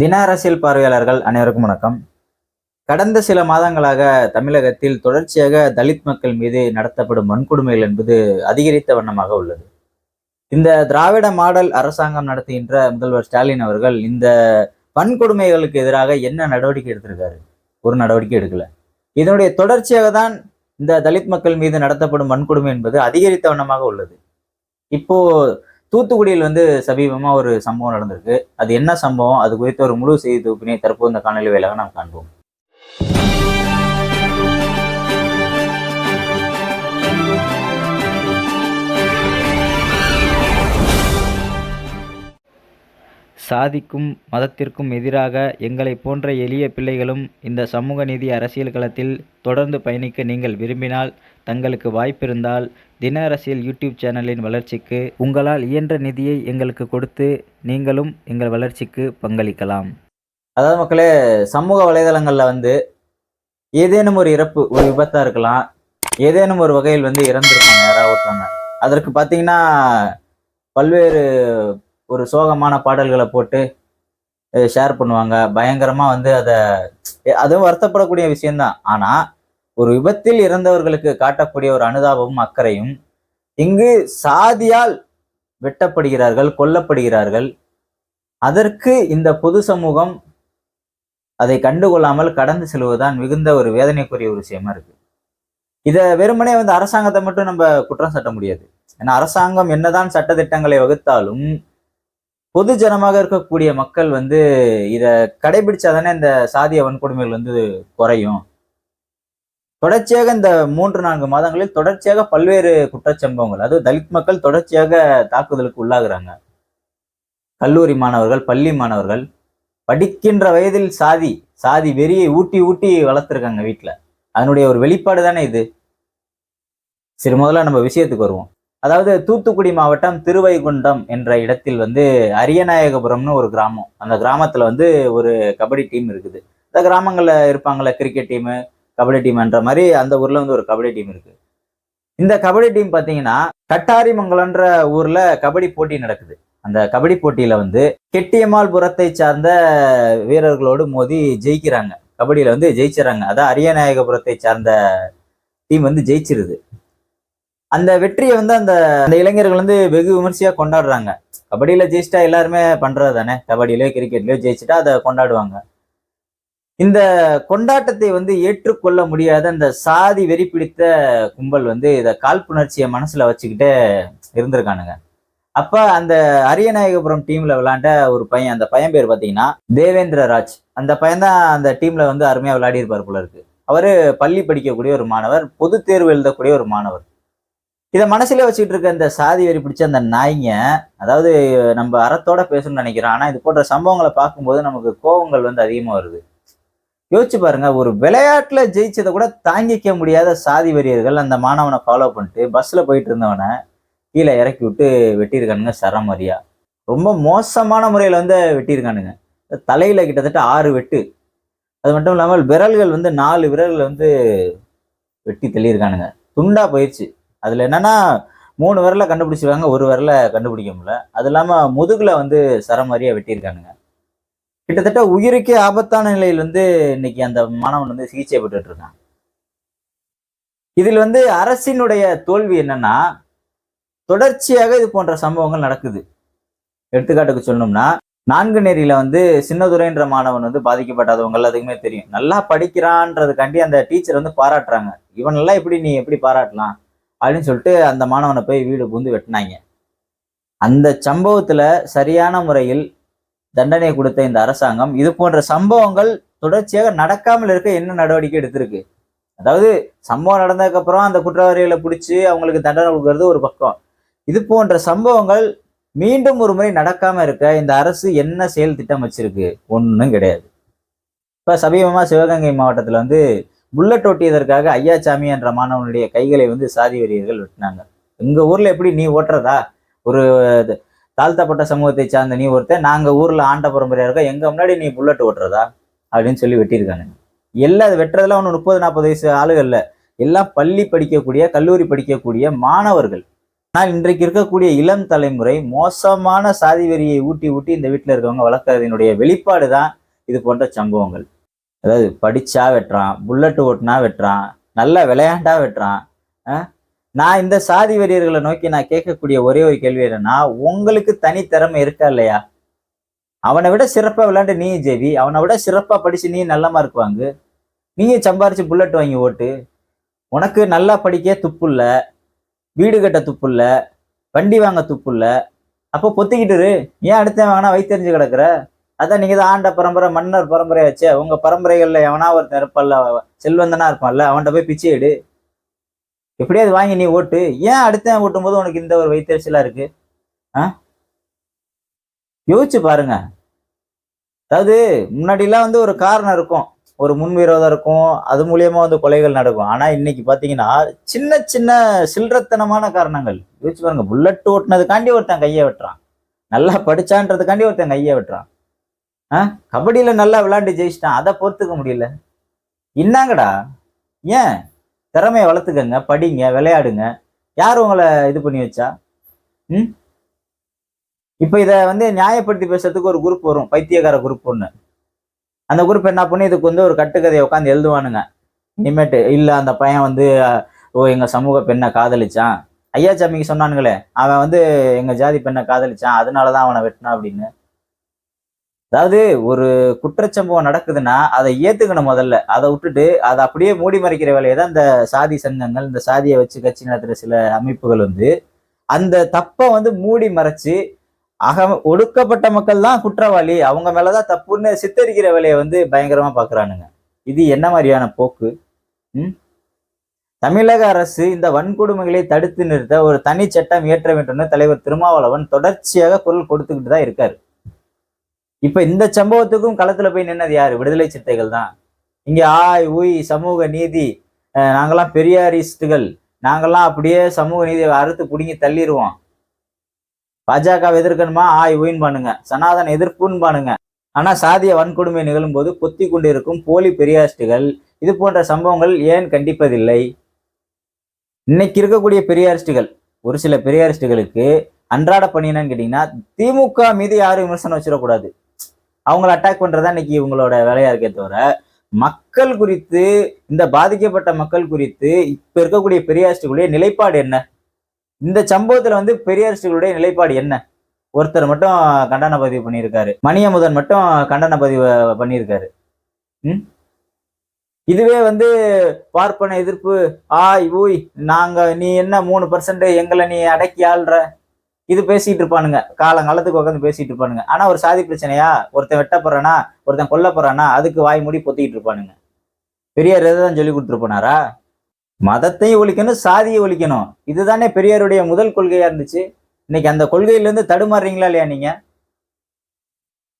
தின அரசியல் பார்வையாளர்கள் அனைவருக்கும் வணக்கம். கடந்த சில மாதங்களாக தமிழகத்தில் தொடர்ச்சியாக தலித் மக்கள் மீது நடத்தப்படும் வன்கொடுமைகள் என்பது அதிகரித்த வண்ணமாக உள்ளது. இந்த திராவிட மாடல் அரசாங்கம் நடத்துகின்ற முதல்வர் ஸ்டாலின் அவர்கள் இந்த வன்கொடுமைகளுக்கு எதிராக என்ன நடவடிக்கை எடுத்திருக்காரு? ஒரு நடவடிக்கை எடுக்கல. இதனுடைய தொடர்ச்சியாக தான் இந்த தலித் மக்கள் மீது நடத்தப்படும் வன்கொடுமை என்பது அதிகரித்த வண்ணமாக உள்ளது. இப்போ தூத்துக்குடியில் வந்து சமீபமாக ஒரு சம்பவம் நடந்திருக்கு. அது என்ன சம்பவம்? அது குறித்த ஒரு முழு செய்தி தொகுப்பினை தற்போது இந்த காணொலி வேலையாக நாம் காண்போம். சாதிக்கும் மதத்திற்கும் எதிராக எங்களைப் போன்ற எளிய பிள்ளைகளும் இந்த சமூக நீதி அரசியல் களத்தில் தொடர்ந்து பயணிக்க நீங்கள் விரும்பினால் தங்களுக்கு வாய்ப்பிருந்தால் தின அரசியல் யூடியூப் சேனலின் வளர்ச்சிக்கு உங்களால் இயன்ற நிதியை எங்களுக்கு கொடுத்து நீங்களும் எங்கள் வளர்ச்சிக்கு பங்களிக்கலாம். அதாவது மக்களே சமூக வலைதளங்களில் வந்து ஏதேனும் ஒரு இறப்பு ஒரு விபத்தாக இருக்கலாம். ஏதேனும் ஒரு வகையில் வந்து இறந்துருக்காங்க யாராவது ஒருத்தவங்க. அதற்கு பார்த்தீங்கன்னா பல்வேறு ஒரு சோகமான பாடல்களை போட்டு ஷேர் பண்ணுவாங்க. பயங்கரமாக வந்து அதை அதுவும் வருத்தப்படக்கூடிய விஷயம்தான். ஆனால் ஒரு விபத்தில் இறந்தவர்களுக்கு காட்டக்கூடிய ஒரு அனுதாபமும் அக்கறையும் இங்கு சாதியால் வெட்டப்படுகிறார்கள் கொல்லப்படுகிறார்கள். அதற்கு இந்த பொது சமூகம் அதை கண்டுகொள்ளாமல் கடந்து செல்வதுதான் மிகுந்த ஒரு வேதனைக்குரிய ஒரு விஷயமா இருக்கு. இதை வெறுமனே வந்து அரசாங்கத்தை மட்டும் நம்ம குற்றம் சாட்ட முடியாது. ஏன்னா அரசாங்கம் என்னதான் சட்டத்திட்டங்களை வகுத்தாலும் பொது ஜனமாக இருக்கக்கூடிய மக்கள் வந்து இதை கடைபிடிச்சாதானே இந்த சாதிய வன்கொடுமைகள் வந்து குறையும். தொடர்ச்சியாக இந்த மூன்று நான்கு மாதங்களில் தொடர்ச்சியாக பல்வேறு குற்றச்சம்பவங்கள் அதாவது தலித் மக்கள் தொடர்ச்சியாக தாக்குதலுக்கு உள்ளாகிறாங்க. கல்லூரி மாணவர்கள் பள்ளி மாணவர்கள் படிக்கின்ற வயதில் சாதி சாதி வெறியை ஊட்டி ஊட்டி வளர்த்துருக்காங்க வீட்டில் அதனுடைய ஒரு வெளிப்பாடு தானே இது? சரி முதல்ல நம்ம விஷயத்துக்கு வருவோம். அதாவது தூத்துக்குடி மாவட்டம் திருவைகுண்டம் என்ற இடத்தில் வந்து அரியநாயகபுரம்னு ஒரு கிராமம். அந்த கிராமத்தில் வந்து ஒரு கபடி டீம் இருக்குது. இந்த கிராமங்களில் இருப்பாங்கல்ல கிரிக்கெட் டீமு கபடி டீம்ன்ற மாதிரி அந்த ஊரில் வந்து ஒரு கபடி டீம் இருக்குது இந்த கபடி டீம் பார்த்தீங்கன்னா கட்டாரிமங்கலன்ற ஊரில் கபடி போட்டி நடக்குது. அந்த கபடி போட்டியில் வந்து கெட்டியம்மாள்புரத்தை சார்ந்த வீரர்களோடு மோதி ஜெயிக்கிறாங்க. கபடியில் வந்து ஜெயிச்சிடறாங்க. அதான் அரியநாயகபுரத்தை சார்ந்த டீம் வந்து ஜெயிச்சிருது. அந்த வெற்றியை வந்து அந்த அந்த இளைஞர்கள் வந்து வெகு விமர்சையாக கொண்டாடுறாங்க. கபடியில் ஜெயிச்சிட்டா எல்லாருமே பண்ணுறது தானே கபடியிலோ கிரிக்கெட்லையோ ஜெயிச்சிட்டா அதை கொண்டாடுவாங்க. இந்த கொண்டாட்டத்தை வந்து ஏற்றுக்கொள்ள முடியாத அந்த சாதி வெறி பிடித்த கும்பல் வந்து இதை காழ்ப்புணர்ச்சியை மனசில் வச்சுக்கிட்டு இருந்திருக்கானுங்க. அப்போ அந்த அரியநாயகபுரம் டீமில் விளாண்ட ஒரு பையன் அந்த பையன் பேர் பார்த்தீங்கன்னா தேவேந்திர ராஜ். அந்த பையன் தான் அந்த டீமில் வந்து அருமையாக விளையாடி இருப்பார் போல இருக்கு. அவர் பள்ளி படிக்கக்கூடிய ஒரு மாணவர் பொது தேர்வு எழுதக்கூடிய ஒரு மாணவர். இதை மனசுல வச்சுக்கிட்டு இருக்க இந்த சாதி வெறி பிடிச்ச அந்த நாய்ங்க அதாவது நம்ம அறத்தோட பேசணும்னு நினைக்கிறோம். ஆனா இது போன்ற சம்பவங்களை பார்க்கும்போது நமக்கு கோபங்கள் வந்து அதிகமா வருது. யோசிச்சு பாருங்க ஒரு விளையாட்டுல ஜெயிச்சதை கூட தாங்கிக்க முடியாத சாதி வெறியர்கள் அந்த மாணவனை ஃபாலோ பண்ணிட்டு பஸ்ல போயிட்டு இருந்தவனை கீழே இறக்கி விட்டு வெட்டியிருக்கானுங்க சரமரியா. ரொம்ப மோசமான முறையில் வந்து வெட்டியிருக்கானுங்க. தலையில கிட்டத்தட்ட ஆறு வெட்டு. அது மட்டும் இல்லாமல் விரல்கள் வந்து நாலு விரல்கள் வந்து வெட்டி தள்ளியிருக்கானுங்க. துண்டா போயிடுச்சு அதில் என்னென்னா மூணு விரலை கண்டுபிடிச்சிருக்காங்க ஒரு விரலை கண்டுபிடிக்க முடியல. அது இல்லாமல் முதுகில் வந்து சரமாரியாக வெட்டியிருக்கானுங்க. கிட்டத்தட்ட உயிருக்கே ஆபத்தான நிலையில் வந்து இன்னைக்கு அந்த மாணவன் வந்து சிகிச்சை பெற்றுட்டு இருக்கான். இதில் வந்து அரசினுடைய தோல்வி என்னன்னா தொடர்ச்சியாக இது போன்ற சம்பவங்கள் நடக்குது. எடுத்துக்காட்டுக்கு சொல்லணும்னா நான்கு நெறியில வந்து சின்னதுரைன்ற மாணவன் வந்து பாதிக்கப்படாதவங்க எல்லாத்துக்குமே தெரியும். நல்லா படிக்கிறான்றதுக்காண்டி அந்த டீச்சர் வந்து பாராட்டுறாங்க. இவன் எல்லாம் எப்படி நீ எப்படி பாராட்டலாம்? அப்படின்னு சொல்லிட்டு அந்த மாணவனை போய் வீடு புகுந்து வெட்டினாங்க. அந்த சம்பவத்தில் சரியான முறையில் தண்டனை கொடுத்த இந்த அரசாங்கம் இது போன்ற சம்பவங்கள் தொடர்ச்சியாக நடக்காமல் இருக்க என்ன நடவடிக்கை எடுத்திருக்கு? அதாவது சம்பவம் நடந்ததுக்கப்புறம் அந்த குற்றவாளிகளை பிடிச்சி அவங்களுக்கு தண்டனை கொடுக்கறது ஒரு பக்கம். இது போன்ற சம்பவங்கள் மீண்டும் ஒரு முறை நடக்காம இருக்க இந்த அரசு என்ன செயல் திட்டம் வச்சிருக்கு? ஒன்றும் கிடையாது. இப்போ சமீபமாக சிவகங்கை மாவட்டத்தில் வந்து புல்லட் ஓட்டியதற்காக ஐயா சாமி என்ற மாணவனுடைய கைகளை வந்து சாதி வெறியர்கள் வெட்டினாங்க. எங்கள் ஊரில் எப்படி நீ ஓட்டுறதா? ஒரு தாழ்த்தப்பட்ட சமூகத்தை சார்ந்த நீ ஒருத்தன் நாங்கள் ஊரில் ஆண்ட பரம்பரையாக இருக்கோம் எங்கள் முன்னாடி நீ புல்லட் ஓட்டுறதா? அப்படின்னு சொல்லி வெட்டியிருக்கானுங்க. எல்லாம் அது வெட்டுறதுலாம் ஒன்று முப்பது நாற்பது வயசு ஆளுகளில் எல்லாம் பள்ளி படிக்கக்கூடிய கல்லூரி படிக்கக்கூடிய மாணவர்கள். ஆனால் இன்றைக்கு இருக்கக்கூடிய இளம் தலைமுறை மோசமான சாதி வெறியை ஊட்டி ஊட்டி இந்த வீட்டில் இருக்கவங்க வளர்க்கறதினுடைய வெளிப்பாடு தான் இது போன்ற சம்பவங்கள். அதாவது படித்தா வெட்டுறான் புல்லட் ஓட்டுனா வெட்டுறான் நல்லா விளையாண்டா வெட்டுறான் நான் இந்த சாதி வெறியர்களை நோக்கி நான் கேட்கக்கூடிய ஒரே ஒரு கேள்வி என்னன்னா உங்களுக்கு தனித்திறமை இருக்கா இல்லையா? அவனை விட சிறப்பாக விளையாண்டு நீ ஜெவி அவனை விட சிறப்பாக படித்து நீ நல்ல மார்க் வாங்கு. நீங்க சம்பாரித்து புல்லட் வாங்கி ஓட்டு. உனக்கு நல்லா படிக்க துப்பு இல்லை வீடு கட்ட துப்பு இல்லை வண்டி வாங்க துப்பு இல்லை. அப்போ பொத்திக்கிட்டு இரு. ஏன் அடுத்த வாங்கினா வைத்தறிஞ்சு கிடக்குற? அதான் நீங்க தான் ஆண்ட பரம்பரை மன்னர் பரம்பரையை வச்சு உங்க பரம்பரைகள்ல எவனா ஒரு இருப்பல்ல செல்வந்தனா இருப்பான்ல அவன்கிட்ட போய் பிச்சை எடு. எப்படியாவது வாங்கி நீ ஓட்டு. ஏன் அடுத்த ஓட்டும் போது உனக்கு இந்த ஒரு வைத்தறிச்சலா இருக்கு? ஆ? யோசிச்சு பாருங்க. அதாவது முன்னாடிலாம் வந்து ஒரு காரணம் இருக்கும். ஒரு முன்விரோதம் இருக்கும். அது மூலியமா வந்து கொலைகள் நடக்கும். ஆனா இன்னைக்கு பாத்தீங்கன்னா சின்ன சின்ன சில்லறத்தனமான காரணங்கள். யோசிச்சு பாருங்க. புல்லட் ஓட்டுனதுக்காண்டி ஒருத்தன் கையை வெட்டுறான். நல்லா படிச்சான்றதுக்காண்டி ஒருத்தன் கையை வெட்டுறான். கபடியில் நல்லா விளாண்டு ஜெயிச்சிட்டான். அதை பொறுத்துக்க முடியல. என்னங்கடா ஏன்? திறமையை வளர்த்துக்கங்க படிங்க விளையாடுங்க. யார் உங்களை இது பண்ணி வச்சா? ம்? இப்போ இதை வந்து நியாயப்படுத்தி பேசுறதுக்கு ஒரு குரூப் வரும். பைத்தியக்கார குரூப் ஒன்று அந்த குரூப் என்ன பண்ணி இதுக்கு வந்து ஒரு கட்டுக்கதையை உட்காந்து எழுதுவானுங்க. இனிமேட்டு இல்லை அந்த பையன் வந்து ஓ எங்கள் சமூக பெண்ணை காதலிச்சான். ஐயா சாமிக்கு சொன்னானுங்களே அவன் வந்து எங்கள் ஜாதி பெண்ணை காதலிச்சான். அதனால தான் அவனை வெட்டினான் அப்படின்னு. அதாவது ஒரு குற்றச்சம்பவம் நடக்குதுன்னா அதை ஏத்துக்கணும் முதல்ல. அதை விட்டுட்டு அதை அப்படியே மூடி மறைக்கிற வேலையை தான் இந்த சாதி சங்கங்கள் இந்த சாதியை வச்சு கட்சி நடத்துகிற சில அமைப்புகள் வந்து அந்த தப்பை வந்து மூடி மறைச்சு அக ஒடுக்கப்பட்ட மக்கள் தான் குற்றவாளி அவங்க மேலதான் தப்புன்னு சித்தரிக்கிற வேலையை வந்து பயங்கரமா பாக்குறானுங்க. இது என்ன மாதிரியான போக்கு? ம்? தமிழக அரசு இந்த வன்கொடுமைகளை தடுத்து நிறுத்த ஒரு தனி சட்டம் இயற்ற வேண்டும்னு தலைவர் திருமாவளவன் தொடர்ச்சியாக குரல் கொடுத்துக்கிட்டு தான் இருக்காரு. இப்ப இந்த சம்பவத்துக்கும் களத்துல போய் நின்னது யாரு? விடுதலை சிறுத்தைகள் தான். இங்க ஆய் உய் சமூக நீதி அஹ் நாங்கெல்லாம் பெரியாரிஸ்டுகள். நாங்கெல்லாம் அப்படியே சமூக நீதியை அறுத்து பிடுங்கி தள்ளிடுவோம் பாஜக எதிர்க்கணுமா? ஆய் உயின் பண்ணுங்க சனாதன எதிர்ப்புன்னு பானுங்க. ஆனா சாதிய வன்கொடுமை நிகழும் போது கொண்டிருக்கும் போலி பெரியாரிஸ்டுகள். இது போன்ற சம்பவங்கள் ஏன் கண்டிப்பதில்லை? இன்னைக்கு இருக்கக்கூடிய பெரியாரிஸ்டுகள் ஒரு சில பெரியாரிஸ்டுகளுக்கு அன்றாட பணி என்னன்னு கேட்டீங்கன்னா திமுக மீது யாரும் விமர்சனம் வச்சிடக்கூடாது. அவங்கள அட்டாக் பண்றதா இன்னைக்கு இவங்களோட வேலையா இருக்கே தவிர மக்கள் குறித்து இந்த பாதிக்கப்பட்ட மக்கள் குறித்து இப்ப இருக்கக்கூடிய பெரியாரிஸ்டுகளுடைய நிலைப்பாடு என்ன? இந்த சம்பவத்துல வந்து பெரியாரிஸ்டுகளுடைய நிலைப்பாடு என்ன? ஒருத்தர் மட்டும் கண்டன பதிவு பண்ணியிருக்காரு. மணியமுதன் மட்டும் கண்டன பதிவு பண்ணியிருக்காரு. ம்? இதுவே வந்து பார்ப்பன எதிர்ப்பு ஆய் ஊய் நாங்க நீ என்ன மூணு பர்சன்ட் எங்களை நீ அடக்கி ஆள்ற? இது பேசிட்டு இருப்பானுங்க. காலங்காலத்துக்கு உட்காந்து பேசிட்டு இருப்பானுங்க. ஆனா ஒரு சாதி பிரச்சனையா? ஒருத்தன் வெட்ட போறானா? ஒருத்தன் கொல்ல போறானா? அதுக்கு வாய் மூடி பொத்திக்கிட்டு இருப்பானுங்க. பெரியார் தான் சொல்லி கொடுத்துருப்பனாரா? மதத்தையும் ஒழிக்கணும் சாதியை ஒழிக்கணும். இதுதானே பெரியாருடைய முதல் கொள்கையா இருந்துச்சு. இன்னைக்கு அந்த கொள்கையிலேருந்து தடுமாறுறீங்களா இல்லையா நீங்க?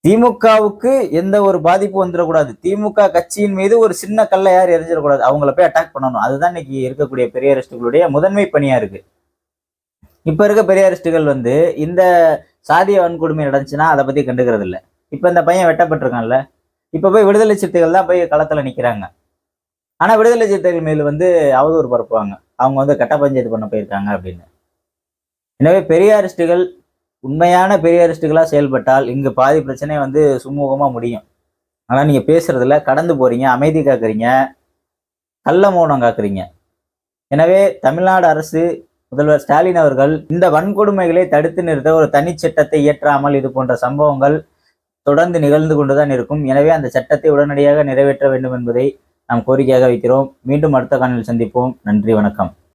திமுகவுக்கு எந்த ஒரு பாதிப்பு வந்துடக்கூடாது. திமுக கட்சியின் மீது ஒரு சின்ன கல்லை யார் எரிஞ்சிடக்கூடாது அவங்கள போய் அட்டாக் பண்ணணும். அதுதான் இன்னைக்கு இருக்கக்கூடிய பெரியாரிஸ்டுகளுடைய முதன்மை பணியா இருக்கு. இப்போ இருக்க பெரியாரிஸ்டுகள் வந்து இந்த சாதிய வன்கொடுமை நடந்துச்சுன்னா அதை பற்றி கண்டுக்கிறது இல்லை இப்போ இந்த பையன் வெட்டப்பட்டிருக்கான்ல இப்போ போய் விடுதலை சிறுத்தைகள் தான் போய் களத்தில் நிற்கிறாங்க ஆனால் விடுதலை சிறுத்தைகள் மேல் வந்து அவதூறு பரப்புவாங்க. அவங்க வந்து கட்ட பஞ்சாயத்து பண்ண போயிருக்காங்க அப்படின்னு. எனவே பெரியாரிஸ்டுகள் உண்மையான பெரியாரிஸ்டுகளாக செயல்பட்டால் இங்கு பாதி பிரச்சனை வந்து சுமூகமாக முடியும். ஆனால் நீங்கள் பேசுறதுல கடந்து போறீங்க அமைதி காக்குறீங்க கள்ள மௌனம் காக்குறீங்க. எனவே தமிழ்நாடு அரசு முதல்வர் ஸ்டாலின் அவர்கள் இந்த வன்கொடுமைகளை தடுத்து நிறுத்த ஒரு தனி சட்டத்தை இயற்றாமல் இது போன்ற சம்பவங்கள் தொடர்ந்து நிகழ்ந்து கொண்டுதான் இருக்கும். எனவே அந்த சட்டத்தை உடனடியாக நிறைவேற்ற வேண்டும் என்பதை நாம் கோரிக்கையாக வைக்கிறோம். மீண்டும் அடுத்த காணொலியில் சந்திப்போம். நன்றி வணக்கம்.